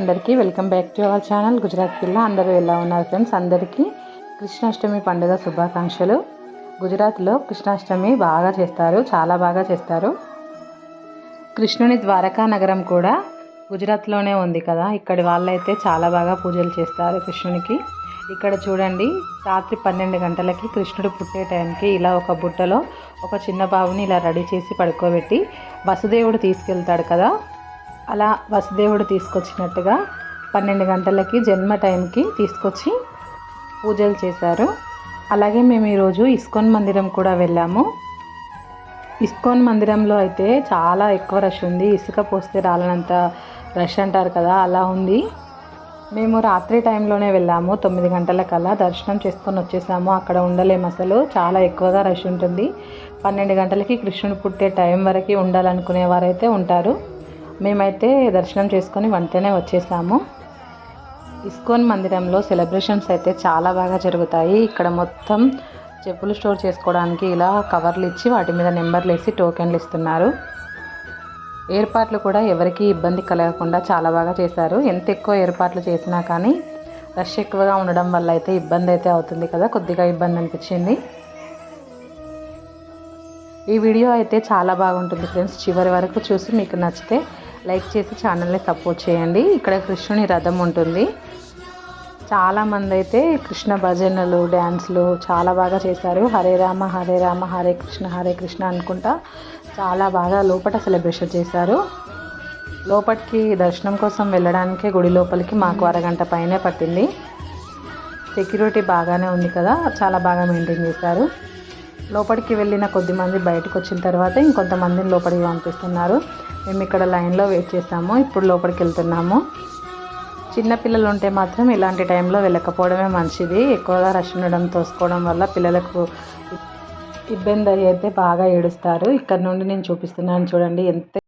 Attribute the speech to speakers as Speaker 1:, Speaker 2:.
Speaker 1: అందరికీ welcome back to our channel Gujarat పిల్ల. అందరూ ఎలా ఉన్నారు ఫ్రెండ్స్? అందరికీ కృష్ణాష్టమి పండుగ శుభాకాంక్షలు. గుజరాత్లో కృష్ణాష్టమి బాగా చేస్తారు చాలా బాగా చేస్తారు. కృష్ణుని ద్వారకా నగరం కూడా గుజరాత్లోనే ఉంది కదా. ఇక్కడి వాళ్ళైతే చాలా బాగా పూజలు చేస్తారు కృష్ణునికి. ఇక్కడ చూడండి రాత్రి పన్నెండు గంటలకి కృష్ణుడు పుట్టే టైంకి ఇలా ఒక బుట్టలో ఒక చిన్న బాబుని ఇలా రెడీ చేసి పడుకోబెట్టి వసుదేవుడు తీసుకెళ్తాడు కదా. అలా వసుదేవుడు తీసుకొచ్చినట్టుగా పన్నెండు గంటలకి జన్మ టైంకి తీసుకొచ్చి పూజలు చేశారు. అలాగే మేము ఈరోజు ఇస్కాన్ మందిరం కూడా వెళ్ళాము. ఇస్కాన్ మందిరంలో అయితే చాలా ఎక్కువ రష్ ఉంది. ఇసుక పోస్తే రాలనంత రష్ అంటారు కదా అలా ఉంది. మేము రాత్రి టైంలోనే వెళ్ళాము. తొమ్మిది గంటలకల్లా దర్శనం చేసుకొని వచ్చేసాము. అక్కడ ఉండలేము అసలు. చాలా ఎక్కువగా రష్ ఉంటుంది. పన్నెండు గంటలకి కృష్ణుడు పుట్టే టైం వరకు ఉండాలనుకునే వారైతే ఉంటారు. మేమైతే దర్శనం చేసుకొని వెంటనే వచ్చేసాము. ఇస్కోన్ మందిరంలో సెలబ్రేషన్స్ అయితే చాలా బాగా జరుగుతాయి. ఇక్కడ మొత్తం చెప్పులు స్టోర్ చేసుకోవడానికి ఇలా కవర్లు ఇచ్చి వాటి మీద నెంబర్లు వేసి టోకెన్లు ఇస్తున్నారు. ఏర్పాట్లు కూడా ఎవరికీ ఇబ్బంది కలగకుండా చాలా బాగా చేశారు. ఎంత ఎక్కువ ఏర్పాట్లు చేసినా కానీ రష్ ఎక్కువగా ఉండడం వల్ల అయితే ఇబ్బంది అయితే అవుతుంది కదా కొద్దిగా ఇబ్బంది అనిపించింది. ఈ వీడియో అయితే చాలా బాగుంటుంది ఫ్రెండ్స్. చివరి వరకు చూసి మీకు నచ్చితే లైక్ చేసి ఛానల్ని సపోర్ట్ చేయండి. ఇక్కడ కృష్ణుని రథం ఉంటుంది. చాలామంది అయితే కృష్ణ భజనలు డ్యాన్స్లు చాలా బాగా చేశారు. హరే రామ హరే రామ హరే కృష్ణ హరే కృష్ణ అనుకుంటా చాలా బాగా లోపల సెలబ్రేషన్ చేశారు. లోపలికి దర్శనం కోసం వెళ్ళడానికే గుడి లోపలికి మాకు అరగంట పైనే పట్టింది. సెక్యూరిటీ బాగానే ఉంది కదా చాలా బాగా మెయింటైన్ చేశారు. లోపలికి వెళ్ళిన కొద్దిమంది బయటకు వచ్చిన తర్వాత ఇంకొంతమందిని లోపలికి పంపిస్తున్నారు. మేము ఇక్కడ లైన్లో వెయిట్ చేస్తాము. ఇప్పుడు లోపలికి వెళ్తున్నాము. చిన్నపిల్లలు ఉంటే మాత్రం ఇలాంటి టైంలో వెళ్ళకపోవడమే మంచిది. ఎక్కువగా రష్ ఉండడం తోసుకోవడం వల్ల పిల్లలకు ఇబ్బంది అయితే బాగా ఏడుస్తారు. ఇక్కడ నుండి నేను చూపిస్తున్నాను చూడండి ఎంత